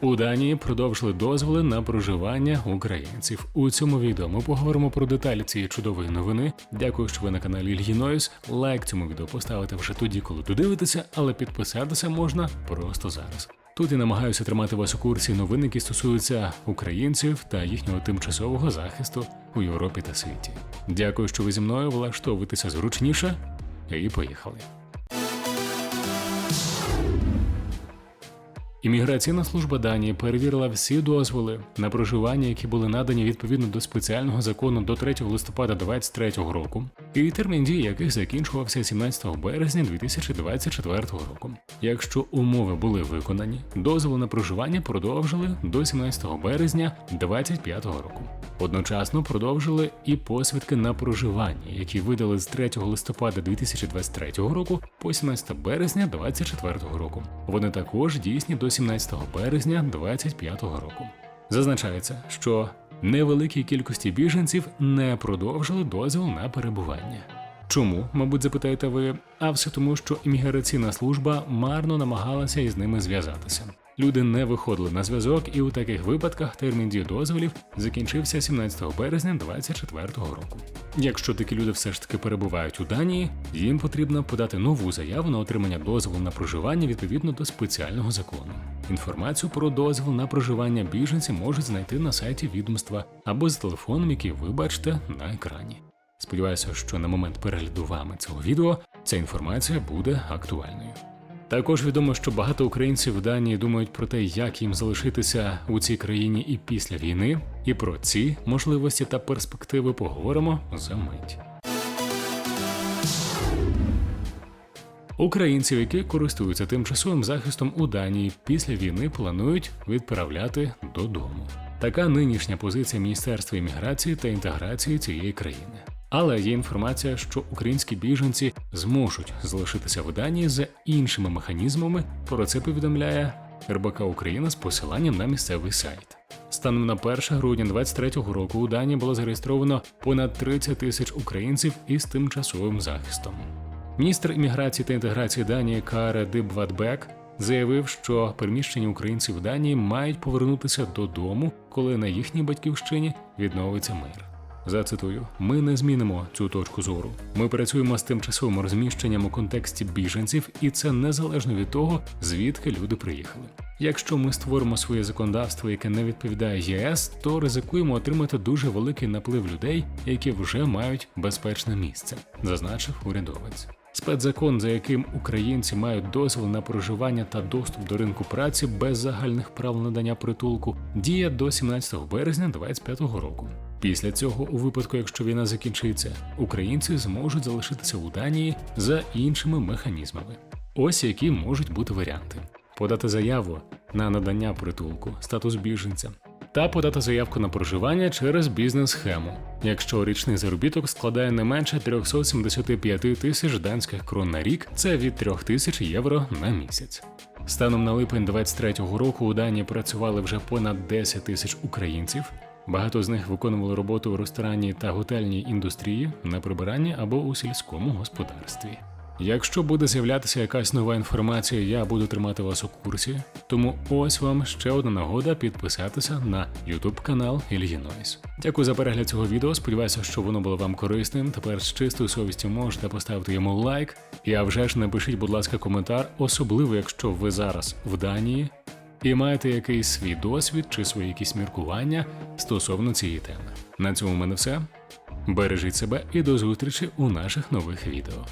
У Данії продовжили дозволи на проживання українців. У цьому відео ми поговоримо про деталі цієї чудової новини. Дякую, що ви на каналі Ільгінойс. Лайк цьому відео поставити вже тоді, коли додивитеся, але підписатися можна просто зараз. Тут я намагаюся тримати вас у курсі новин, які стосуються українців та їхнього тимчасового захисту у Європі та світі. Дякую, що ви зі мною влаштовуєтеся зручніше. І поїхали. Імміграційна служба Данії перевірила всі дозволи на проживання, які були надані відповідно до спеціального закону до 3 листопада 2023 року, і термін дії яких закінчувався 17 березня 2024 року. Якщо умови були виконані, дозволи на проживання продовжили до 17 березня 2025 року. Одночасно продовжили і посвідки на проживання, які видали з 3 листопада 2023 року по 17 березня 2024 року. Вони також дійсні до 17 березня 2025 року. Зазначається, що невеликій кількості біженців не продовжили дозвіл на перебування. Чому, мабуть, запитаєте ви? А все тому, що імміграційна служба марно намагалася із ними зв'язатися. Люди не виходили на зв'язок, і у таких випадках термін дії дозволів закінчився 17 березня 2024 року. Якщо такі люди все ж таки перебувають у Данії, їм потрібно подати нову заяву на отримання дозволу на проживання відповідно до спеціального закону. Інформацію про дозвіл на проживання біженці можуть знайти на сайті відомства або з телефоном, який ви бачите на екрані. Сподіваюся, що на момент перегляду вами цього відео ця інформація буде актуальною. Також відомо, що багато українців в Данії думають про те, як їм залишитися у цій країні і після війни, і про ці можливості та перспективи поговоримо за мить. Українців, які користуються тимчасовим захистом у Данії після війни, планують відправляти додому. Така нинішня позиція Міністерства імміграції та інтеграції цієї країни. Але є інформація, що українські біженці зможуть залишитися в Данії за іншими механізмами. Про це повідомляє РБК Україна з посиланням на місцевий сайт. Станом на 1 грудня 2023 року у Данії було зареєстровано понад 30 тисяч українців із тимчасовим захистом. Міністр імміграції та інтеграції Данії Каре Дибватбек заявив, що переміщені українці в Данії мають повернутися додому, коли на їхній батьківщині відновиться мир. Зацитую, ми не змінимо цю точку зору. Ми працюємо з тимчасовим розміщенням у контексті біженців, і це незалежно від того, звідки люди приїхали. Якщо ми створимо своє законодавство, яке не відповідає ЄС, то ризикуємо отримати дуже великий наплив людей, які вже мають безпечне місце, зазначив урядовець. Спецзакон, за яким українці мають дозвіл на проживання та доступ до ринку праці без загальних прав надання притулку, діє до 17 березня 2025 року. Після цього, у випадку, якщо війна закінчиться, українці зможуть залишитися у Данії за іншими механізмами. Ось які можуть бути варіанти: подати заяву на надання притулку, статус біженця. Та подати заявку на проживання через бізнес-схему, якщо річний заробіток складає не менше 375 тисяч данських крон на рік, це від 3 тисяч євро на місяць. Станом на липень 2023 року у Данії працювали вже понад 10 тисяч українців. Багато з них виконували роботу в ресторанній та готельній індустрії, на прибиранні або у сільському господарстві. Якщо буде з'являтися якась нова інформація, я буду тримати вас у курсі. Тому ось вам ще одна нагода підписатися на YouTube канал Ільгінойс. Дякую за перегляд цього відео. Сподіваюся, що воно було вам корисним. Тепер з чистою совістю можете поставити йому лайк. І а вже ж напишіть, будь ласка, коментар, особливо якщо ви зараз в Данії і маєте якийсь свій досвід чи свої якісь міркування стосовно цієї теми. На цьому в мене все. Бережіть себе і до зустрічі у наших нових відео.